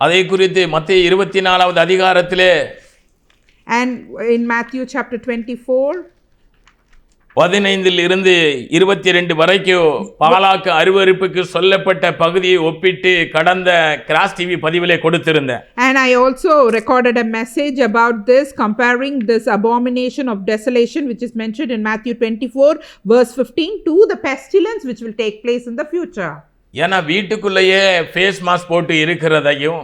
அதை குறித்து மத்திய இருபத்தி நாலாவது அதிகாரத்திலே And in Matthew chapter 24, பதினைந்தில் இருந்து இருபத்தி ரெண்டு வரைக்கும் பாலாக்கு அருவருப்புக்கு சொல்லப்பட்ட பகுதியை ஒப்பிட்டு கடந்த கிராஸ் டிவி பதிவிலே கொடுத்திருந்தேன் and I also recorded a message about this, comparing this abomination of desolation, which is mentioned in Matthew 24, verse 15, to the pestilence which will take place in the future. ஏன்னா வீட்டுக்குள்ளேயே face mask போட்டு இருக்கிறதையும்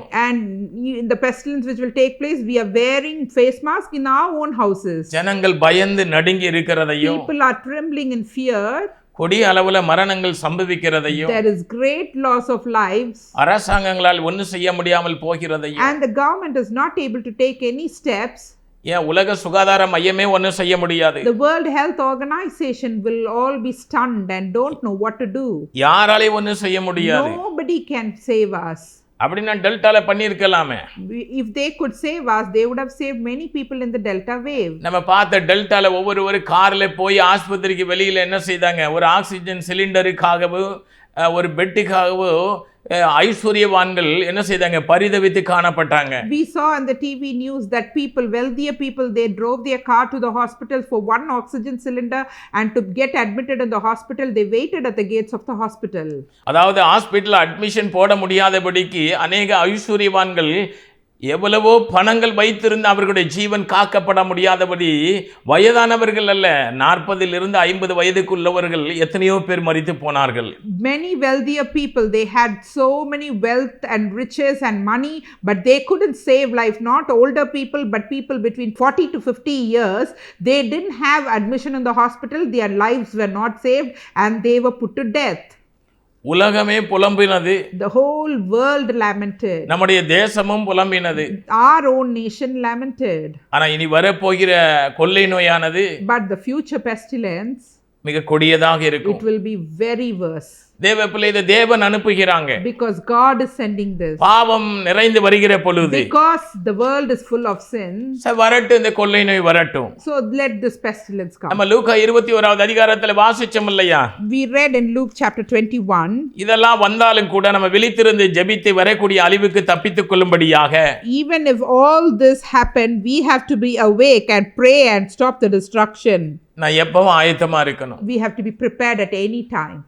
in the pestilence which will take place, we are wearing face mask in our own houses. ஜனங்கள் பயந்து நடுங்கி இருக்கிறதையும் People are trembling in fear. கொடிய அளவுல மரணங்கள் சம்பவிக்கிறதையும் There is great loss of lives. அரசாங்கங்களால் ஒன்றும் செய்ய முடியாமல் போகிறதையும் And the government is not able to take any steps. ஏன் உலக சுகாதார மையமே ஒன்றும் செய்ய முடியாது The World Health Organization will all be stunned and don't know what to do. யாராலையும் ஒன்றும் செய்ய முடியாது Nobody can save us. அப்படின்னா டெல்டால பண்ணியிருக்கலாமே We- If they could save us, they would have saved many people in the Delta wave. நம்ம பார்த்த டெல்டால ஒவ்வொரு கார்ல போய் ஆஸ்பத்திரிக்கு வெளியில என்ன செய்தாங்க ஒரு ஆக்சிஜன் சிலிண்டருக்காகவும் ஒரு பெட்டுக்காகவோ அஹ், ஐஸ்வர்யவான்கள் என்ன செய்தாங்க பரிதவித்து காணப்பட்டாங்க We saw on the TV news that people, wealthier people, they drove their car to the hospital for one oxygen cylinder and to get admitted in the hospital, they waited at the gates of the hospital. அதாவது hospital admission போட முடியாதபடிக்கு அநேக ஐஸ்வர்யவான்கள் எவ்வளவோ பணங்கள் வைத்திருந்த அவர்களுடைய ஜீவன் காக்கப்பட முடியாதபடி வயதானவர்கள் அல்ல நாற்பதில் இருந்து ஐம்பது வயதுக்குள்ளவர்கள் எத்தனையோ பேர் மரித்து போனார்கள் Many wealthier people, they had so many wealth and riches and money, but they couldn't save life. Not older people, but people between 40 to 50 years, they didn't have admission in the hospital, their lives were not saved, and they were put to death. உலகமே புலம்பினது The whole world lamented. நம்முடைய தேசமும் புலம்பினது Our own nation lamented. ஆனா இனி வரப்போகிற கொள்ளை நோயானது But the future pestilence, மிக கொடியதாக இருக்கும் it will be very worse தேவ பிள்ளை இதை தேவன் அனுப்புகிறாங்க because God is sending this. பாவம் நிறைந்து வருகிற பொழுது Because the world is full of sin, சரி, வரட்டும் இந்த கொள்ளை நோய் வரட்டும் so let this pestilence come. நம்ம லூக்கா இருபத்தி ஓராவது அதிகாரத்துல வாசிச்சோம் இல்லையா We read in Luke chapter 21 இதெல்லாம் வந்தாலும் கூட நம்ம விழித்திருந்து ஜெபித்து வரக்கூடிய அழிவுக்கு தப்பித்துக் கொள்ளும்படியாக even if all this happened, we have to be awake and pray and stop the destruction. நான் எப்பவும் ஆயத்தமா இருக்கணும் We have to be prepared at any time.